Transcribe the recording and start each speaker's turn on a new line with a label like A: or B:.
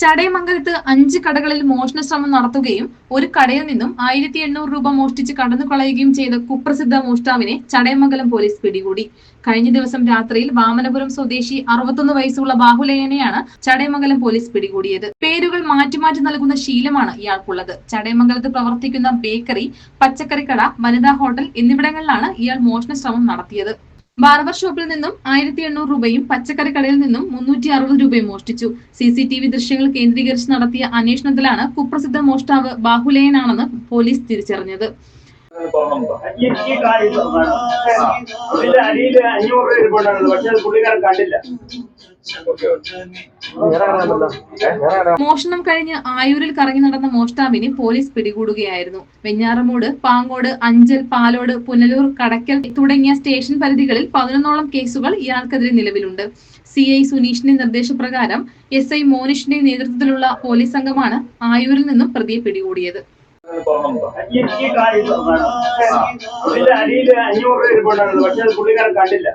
A: ചടയമംഗലത്ത് അഞ്ച് കടകളിൽ മോഷണ ശ്രമം നടത്തുകയും ഒരു കടയിൽ നിന്നും ആയിരത്തി എണ്ണൂറ് രൂപ മോഷ്ടിച്ച് കടന്നു കളയുകയും ചെയ്ത കുപ്രസിദ്ധ മോഷ്ടാവിനെ ചടയമംഗലം പോലീസ് പിടികൂടി. കഴിഞ്ഞ ദിവസം രാത്രിയിൽ വാമനപുരം സ്വദേശി അറുപത്തൊന്ന് വയസ്സുള്ള ബാഹുലയനെയാണ് ചടയമംഗലം പോലീസ് പിടികൂടിയത്. പേരുകൾ മാറ്റി മാറ്റി നൽകുന്ന ശീലമാണ് ഇയാൾക്കുള്ളത്. ചടയമംഗലത്ത് പ്രവർത്തിക്കുന്ന ബേക്കറി പച്ചക്കറിക്കട വനിതാ ഹോട്ടൽ എന്നിവിടങ്ങളിലാണ് ഇയാൾ മോഷണ ശ്രമം നടത്തിയത്. ബാർബർ ഷോപ്പിൽ നിന്നും ആയിരത്തി എണ്ണൂറ് രൂപയും പച്ചക്കറി കടയിൽ നിന്നും മുന്നൂറ്റി അറുപത് രൂപയും മോഷ്ടിച്ചു സി സി ടി വി ദൃശ്യങ്ങൾ കേന്ദ്രീകരിച്ച് നടത്തിയ അന്വേഷണത്തിലാണ് കുപ്രസിദ്ധ മോഷ്ടാവ് ബാഹുലേയനാണെന്ന് പോലീസ് തിരിച്ചറിഞ്ഞത്.
B: ഇതിന്റെ അടിയിൽ അഞ്ഞൂറ് രൂപ ഇരിപ്പുണ്ടായിരുന്നു പക്ഷെ അത് പുള്ളിക്കാരൻ കണ്ടില്ല.
A: മോഷണം കഴിഞ്ഞ് ആയൂരിൽ കറങ്ങി നടന്ന മോഷ്ടാവിനെ പോലീസ് പിടികൂടുകയായിരുന്നു. വെഞ്ഞാറമൂട് പാങ്ങോട് അഞ്ചൽ പാലോട് പുനലൂർ കടക്കൽ തുടങ്ങിയ സ്റ്റേഷൻ പരിധികളിൽ പതിനൊന്നോളം കേസുകൾ ഇയാൾക്കെതിരെ നിലവിലുണ്ട്. സി ഐ സുനീഷിന്റെ നിർദ്ദേശപ്രകാരം എസ് ഐ മോനിഷിന്റെ നേതൃത്വത്തിലുള്ള പോലീസ് സംഘമാണ് ആയൂരിൽ നിന്നും പ്രതിയെ പിടികൂടിയത്.
B: അടിയിൽ അഞ്ഞൂറ് രൂപ പക്ഷെ അത് പുള്ളിക്കാരൻ കണ്ടില്ല.